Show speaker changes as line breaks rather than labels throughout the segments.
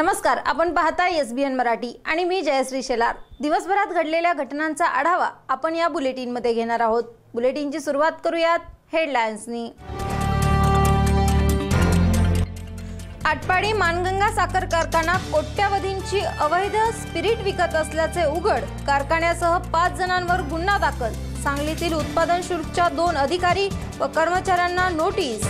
नमस्कार आपण पाहता एस बी एन मराठी आणि मी जयश्री शेलार. दिवसभरात घडलेल्या घटनांचा आढावा आपण या बुलेटिनमध्ये घेणार आहोत. बुलेटिनची सुरुवात करूयात हेडलाईन्सनी आटपाडी मानगंगा साखर कारखाना कोट्यावधींची अवैध स्पिरिट विकत असल्याचे उघड. कारखान्यासह पाच जणांवर गुन्हा दाखल. सांगलीतील उत्पादन शुल्कच्या दोन अधिकारी व कर्मचाऱ्यांना नोटीस.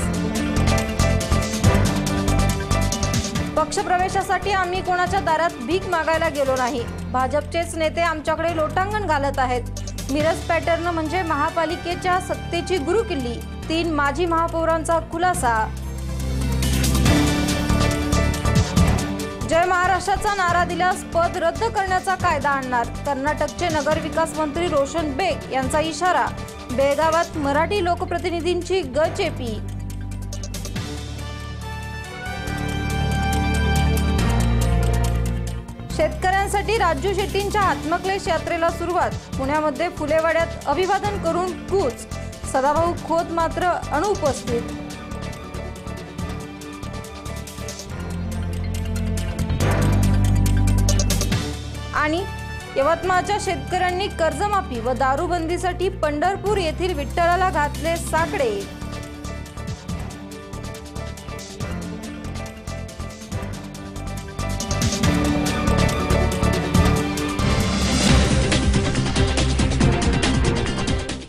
पक्षप्रवेशासाठी आम्ही कोणाच्या दारात भीक मागायला गेलो नाही. भाजपचेच नेते आमच्याकडे लोटांगण घालत आहेत. मिरज पॅटर्न म्हणजे महापालिकेच्या सत्तेची गुरुकिल्ली तीन माजी महापौरांचा खुलासा. जय महाराष्ट्राचा नारा दिल्यास पद रद्द करण्याचा कायदा आणणार. कर्नाटकचे नगरविकास मंत्री रोशन बेग यांचा इशारा. बेळगावात मराठी लोकप्रतिनिधींची गचेपी. शेतकऱ्यांसाठी राजू शेट्टींच्या आत्मक्लेश यात्रेला सुरुवात. पुण्यामध्ये फुलेवाड्यात अभिवादन करून कूच. सदाभाऊ खोत मात्र अनुपस्थित. आणि यवतमाळच्या शेतकऱ्यांनी कर्जमाफी व दारूबंदीसाठी पंढरपूर येथील विठ्ठलाला घातले साकडे.